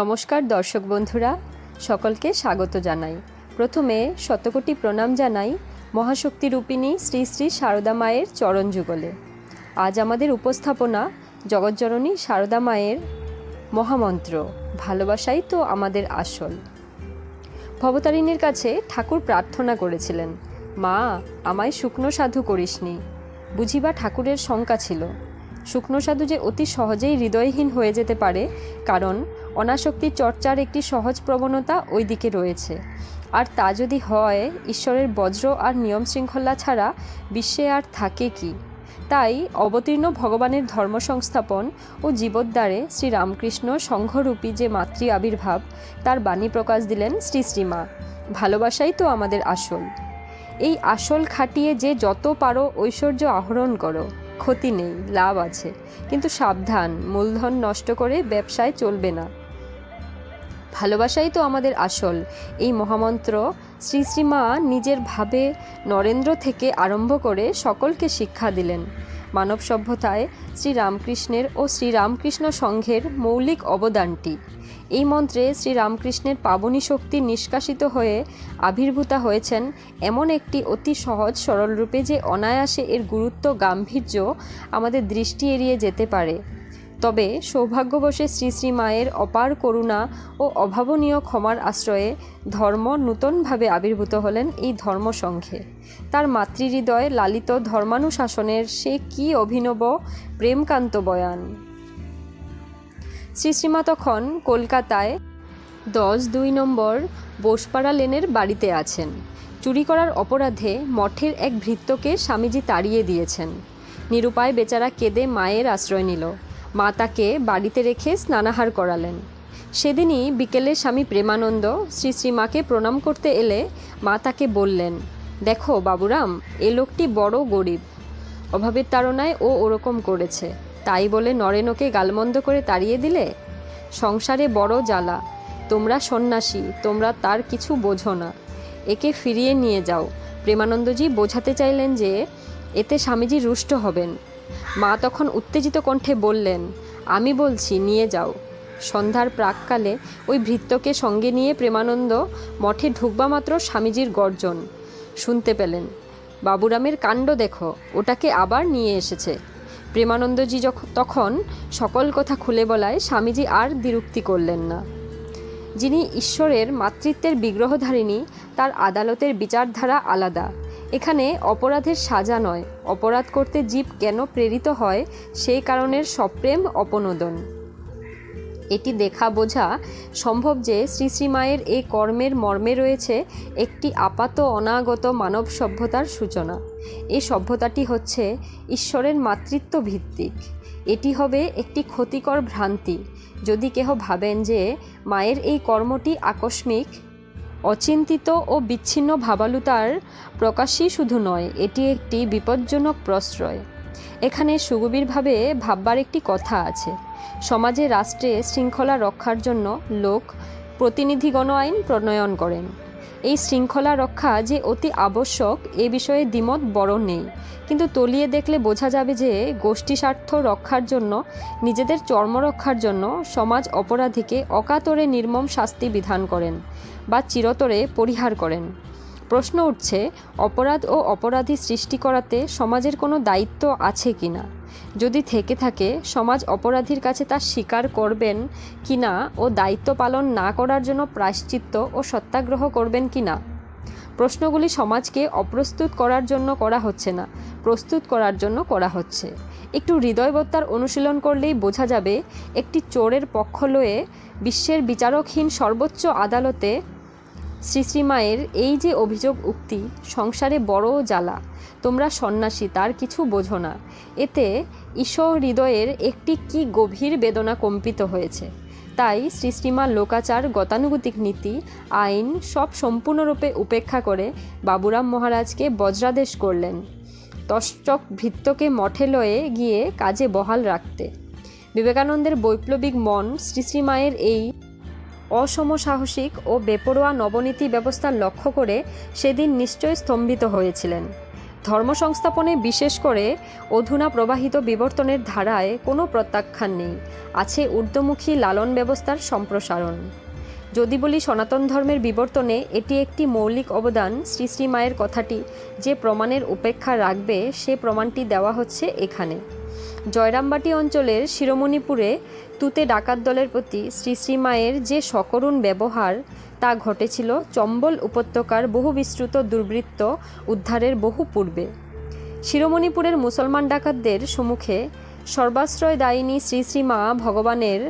নমস্কার দর্শক বন্ধুরা, সকলকে স্বাগত জানাই। প্রথমে শতকোটি প্রণাম জানাই মহাশক্তি রূপিণী শ্রী শ্রী সারদা মায়ের চরণ যুগলে। আজ আমাদের উপস্থাপনা জগজ্জননী সারদা মায়ের মহামন্ত্র, ভালোবাসাই তো আমাদের আসল। ভবতারিণীর কাছে ঠাকুর প্রার্থনা করেছিলেন, মা, আমায় শুকনো সাধু করিসনি। বুঝিবা ঠাকুরের শঙ্কা ছিল। শুকনো সাধু যে অতি সহজেই হৃদয়হীন হয়ে যেতে পারে, কারণ অনাসক্তি চর্চার একটি সহজ প্রবণতা ওই দিকে রয়েছে। আর তা যদি হয়, ঈশ্বরের বজ্র আর নিয়ম শৃঙ্খলা ছাড়া বিশ্বে আর থাকে কি? তাই অবতীর্ণ ভগবানের ধর্ম সংস্থাপন ও জীবদ্বারে শ্রীরামকৃষ্ণ সংঘরূপী যে মাতৃ আবির্ভাব, তার বাণী প্রকাশ দিলেন শ্রী শ্রীমা। ভালোবাসাই তো আমাদের আসল। এই আসল খাটিয়ে যে যত পারো ঐশ্বর্য আহরণ করো। ক্ষতি নেই, লাভ আছে। কিন্তু সাবধান, মূলধন নষ্ট করে ব্যবসায় চলবে না। ভালোবাসাই তো আমাদের আসল। এই মহামন্ত্র শ্রী শ্রীমা নিজের ভাবে নরেন্দ্র থেকে আরম্ভ করে সকলকে শিক্ষা দিলেন। মানব সভ্যতায় শ্রীরামকৃষ্ণের ও শ্রীরামকৃষ্ণ সংঘের মৌলিক অবদানটি। এই মন্ত্রে শ্রীরামকৃষ্ণের পাবনী শক্তি নিষ্কাশিত হয়ে আবির্ভূতা হয়েছেন এমন একটি অতি সহজ সরল রূপে যে অনায়াসে এর গুরুত্ব গাম্ভীর্য আমাদের দৃষ্টি এড়িয়ে যেতে পারে। তবে সৌভাগ্যবশে শ্রী শ্রী মায়ের অপার করুণা ও অভাবনীয় ক্ষমার আশ্রয়ে ধর্ম নূতনভাবে আবির্ভূত হলেন এই ধর্মসংঘে। তার মাতৃহৃদয় লালিত ধর্মানুশাসনের সে কি অভিনব প্রেমকান্ত বয়ান। শ্রী শ্রীমা তখন কলকাতায় দশ দুই নম্বর বোসপাড়া লেনের বাড়িতে আছেন। চুরি করার অপরাধে মঠের এক ভৃত্যকে স্বামীজি তাড়িয়ে দিয়েছেন। নিরুপায় বেচারা কেঁদে মায়ের আশ্রয় নিল। মা তাকে বাড়িতে রেখে স্নানাহার করালেন। সেদিনই বিকেলে স্বামী প্রেমানন্দ শ্রী শ্রীমাকে প্রণাম করতে এলে মা তাকে বললেন, দেখো বাবুরাম, এ লোকটি বড় গরিব। অভাবের তাড়নায় ও ওরকম করেছে। তাই বলে নরেনকে গালমন্দ করে তাড়িয়ে দিলে? সংসারে বড় জ্বালা। তোমরা সন্ন্যাসী, তোমরা তার কিছু বোঝো না। একে ফিরিয়ে নিয়ে যাও। প্রেমানন্দজি বোঝাতে চাইলেন যে, এতে স্বামীজি রুষ্ট হবেন। মা তখন উত্তেজিত কণ্ঠে বললেন, আমি বলছি, নিয়ে যাও। সন্ধ্যার প্রাককালে ওই ভৃত্যকে সঙ্গে নিয়ে প্রেমানন্দ মঠে ঢুকবা মাত্র স্বামীজির গর্জন। শুনতে পেলেন, বাবুরামের কাণ্ড দেখো, ওটাকে আবার নিয়ে এসেছে। প্রেমানন্দজি যখন তখন সকল কথা খুলে বলায় স্বামীজি আর দ্বিরুক্তি করলেন না। যিনি ঈশ্বরের মাতৃত্বের বিগ্রহধারিণী, তার আদালতের বিচারধারা আলাদা। এখানে অপরাধের সাজা নয়। অপরাধ করতে জীব কেন প্রেরিত হয়, সেই কারণের সপ্রেম অপনোদন। এটি দেখা বোঝা সম্ভব যে শ্রী শ্রীমায়ের এই কর্মের মর্মে রয়েছে একটি আপাত অনাগত মানব সভ্যতার সূচনা। এই সভ্যতাটি হচ্ছে ঈশ্বরের মাতৃত্ব ভিত্তিক। এটি হবে একটি ক্ষতিকর ভ্রান্তি। যদি কেহ ভাবেন যে মায়ের এই কর্মটি আকস্মিক অচিন্তিত ও বিচ্ছিন্ন ভাবালুতার প্রকাশই শুধু নয়, এটি একটি বিপজ্জনক প্রশ্রয়। এখানে সুগভীরভাবে ভাববার একটি কথা আছে। সমাজে রাষ্ট্রে শৃঙ্খলা রক্ষার জন্য লোক প্রতিনিধিগণ আইন প্রণয়ন করেন। এই শৃঙ্খলা রক্ষা যে অতি আবশ্যক, এ বিষয়ে দ্বিমত বড় নেই। কিন্তু তলিয়ে দেখলে বোঝা যাবে যে, গোষ্ঠী স্বার্থ রক্ষার জন্য, নিজেদের চর্ম রক্ষার জন্য সমাজ অপরাধীকে অকাতরে নির্মম শাস্তি বিধান করেন বা চিরতরে পরিহার করেন। প্রশ্ন উঠছে, অপরাধ ও অপরাধী সৃষ্টি করাতে সমাজের কোনো দায়িত্ব আছে কি না? যদি থেকে থাকে, সমাজ অপরাধীর কাছে তা স্বীকার করবেন কি না ও দায়িত্ব পালন না করার জন্য প্রায়শ্চিত্ত ও সত্যাগ্রহ করবেন কি না? প্রশ্নগুলি সমাজকে অপ্রস্তুত করার জন্য করা হচ্ছে না, প্রস্তুত করার জন্য করা হচ্ছে। একটু হৃদয়বত্তার অনুশীলন করলেই বোঝা যাবে, একটি চোরের পক্ষ লয়ে বিশ্বের বিচারকহীন সর্বোচ্চ আদালতে শ্রী শ্রীমায়ের এই যে অভিযোগ উক্তি, সংসারে বড় জ্বালা, তোমরা সন্ন্যাসী, তার কিছু বোঝো না। এতে ঈশ্বর হৃদয়ের একটি কি গভীর বেদনা কম্পিত হয়েছে। তাই শ্রী শ্রীমা লোকাচার, গতানুগতিক নীতি, আইন সব সম্পূর্ণরূপে উপেক্ষা করে বাবুরাম মহারাজকে বজ্রাদেশ করলেন। তশ্চক ভৃত্যকে মঠে লয়ে গিয়ে কাজে বহাল রাখতে। বিবেকানন্দের বৈপ্লবিক মন শ্রী শ্রীমায়ের এই অসমসাহসিক ও বেপরোয়া নবনীতি ব্যবস্থা লক্ষ্য করে সেদিন নিশ্চয় স্তম্ভিত হয়েছিলেন। ধর্ম সংস্থাপনে বিশেষ করে অধুনা প্রবাহিত বিবর্তনের ধারায় কোনো প্রত্যাখ্যান নেই, আছে ঊর্ধ্বমুখী লালন ব্যবস্থার সম্প্রসারণ। যদি বলি সনাতন ধর্মের বিবর্তনে এটি একটি মৌলিক অবদান, শ্রী শ্রী মায়ের কথাটি যে প্রমাণের উপেক্ষা রাখবে সে প্রমাণটি দেওয়া হচ্ছে এখানে। জয়রামবাটি অঞ্চলের শিরোমণিপুরে তুতে ডাকাত দলের প্রতি শ্রী শ্রী মায়ের যে সকরুণ ব্যবহার, তা ঘটেছিল চম্বল উপত্যকার বহু বিস্তৃত দুর্বৃত্ত উদ্ধারের বহু পূর্বে। শিরোমণিপুরের মুসলমান ডাকাতদের সম্মুখে সর্বাশ্রয় দায়িনী শ্রী শ্রী মা ভগবানের,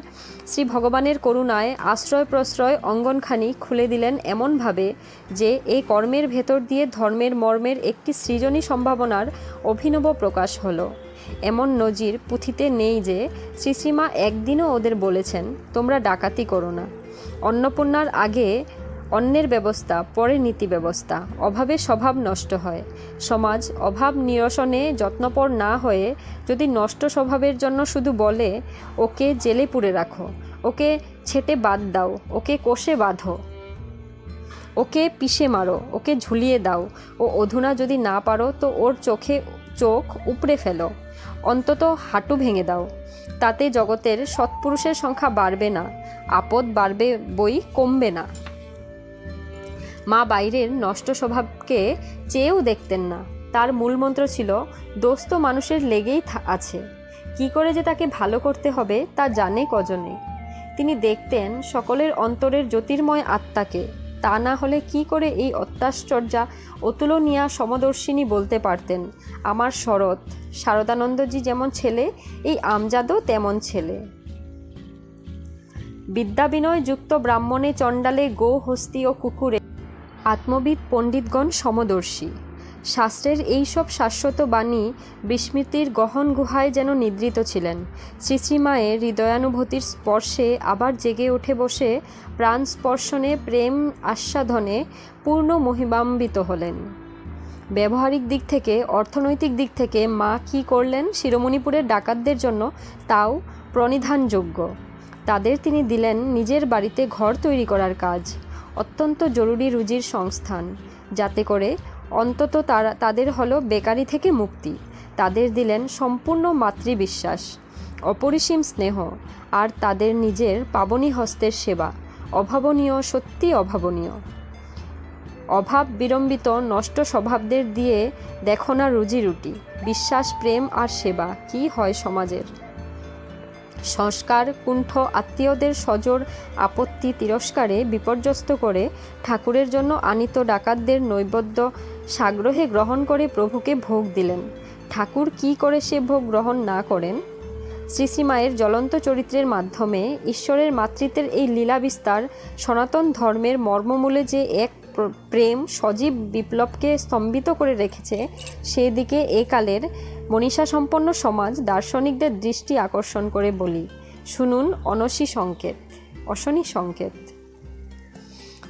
শ্রী ভগবানের করুণায় আশ্রয় প্রশ্রয় অঙ্গনখানি খুলে দিলেন এমনভাবে যে এই কর্মের ভেতর দিয়ে ধর্মের মর্মের একটি সৃজনী সম্ভাবনার অভিনব প্রকাশ হলো। এমন নজির পুঁথিতে নেই যে শ্রী শ্রীমা একদিনও ওদের বলেছেন, তোমরা ডাকাতি করো না। অন্নপূর্ণার আগে অন্যের ব্যবস্থা, পরে নীতি ব্যবস্থা। অভাবে স্বভাব নষ্ট হয়। সমাজ অভাব নিরসনে যত্নপর না হয়ে যদি নষ্ট স্বভাবের জন্য শুধু বলে, ওকে জেলে পুরে রাখো। ওকে ছেটে বাদ দাও। ওকে কোষে বাঁধো। ওকে পিষে মারো। ওকে ঝুলিয়ে দাও। ও অধুনা যদি না পারো, তো ওর চোখে চোখ উপড়ে ফেলো। অন্তত হাঁটু ভেঙে দাও। তাতে জগতের সৎপুরুষের সংখ্যা বাড়বে না, আপদ বাড়বে, বই কমবে না। মা বাইরের নষ্ট স্বভাবকে চেয়েও দেখতেন না। তার মূল মন্ত্র ছিল দোষ তো মানুষের লেগেই আছে। কি করে যে তাকে ভালো করতে হবে তা জানে কজনে? তিনি দেখতেন সকলের অন্তরের জ্যোতির্ময় আত্মাকে। তা না হলে কি করে এই অত্যাশ্চর্যা অতুলনীয়া সমদর্শিনী বলতে পারতেন? আমার শরৎ, শারদানন্দজি যেমন ছেলে, এই আমজাদও তেমন ছেলে। বিদ্যাবিনয় যুক্ত ব্রাহ্মণে চণ্ডালে গো হস্তি ও কুকুরে। আত্মবিদ পণ্ডিতগণ সমদর্শী। শাস্ত্রের এই সব শাশ্বত বাণী বিস্মৃতির গহন গুহায় যেন নিদ্রিত ছিলেন। শ্রী শ্রীমায়ের হৃদয়ানুভূতির স্পর্শে আবার জেগে উঠে বসে প্রাণ স্পর্শনে প্রেম আস্বাদনে পূর্ণ মহিমান্বিত হলেন। ব্যবহারিক দিক থেকে, অর্থনৈতিক দিক থেকে মা কি করলেন শিরোমণিপুরের ডাকাতদের জন্য তাও প্রণিধানযোগ্য। তাদের তিনি দিলেন নিজের বাড়িতে ঘর তৈরি করার কাজ, অত্যন্ত জরুরি রুজির সংস্থান, যাতে করে অন্তত তারা, তাদের হলো বেকারি থেকে মুক্তি। তাদের দিলেন সম্পূর্ণ মাতৃবিশ্বাস, অপরিসীম স্নেহ, আর তাদের নিজের পাবনী হস্তের সেবা, অভাবনীয়, সত্যি অভাবনীয়। অভাব বিড়ম্বিত নষ্ট স্বভাবদের দিয়ে দেখো না রুজি রুটি, বিশ্বাস, প্রেম আর সেবা, কি হয় সমাজের? সংস্কার, কুণ্ঠ আত্মীয়দের সজোর আপত্তি তিরস্কারে বিপর্যস্ত করে ঠাকুরের জন্য আনিত ডাকাতদের নৈবেদ্য সাগ্রহে গ্রহণ করে প্রভুকে ভোগ দিলেন। ঠাকুর কি করে সে ভোগ গ্রহণ না করেন? শ্রী শ্রীমায়ের জ্বলন্ত চরিত্রের মাধ্যমে ঈশ্বরের মাতৃত্বের এই লীলা বিস্তার সনাতন ধর্মের মর্মমূলে যে এক প্রেম সজীব বিপ্লবকে স্তম্ভিত করে রেখেছে, সেদিকে এ কালের মনীষা সম্পন্ন সমাজ দার্শনিকদের দৃষ্টি আকর্ষণ করে বলি। শুনুন অনসী সংকেত, অশনি সংকেত।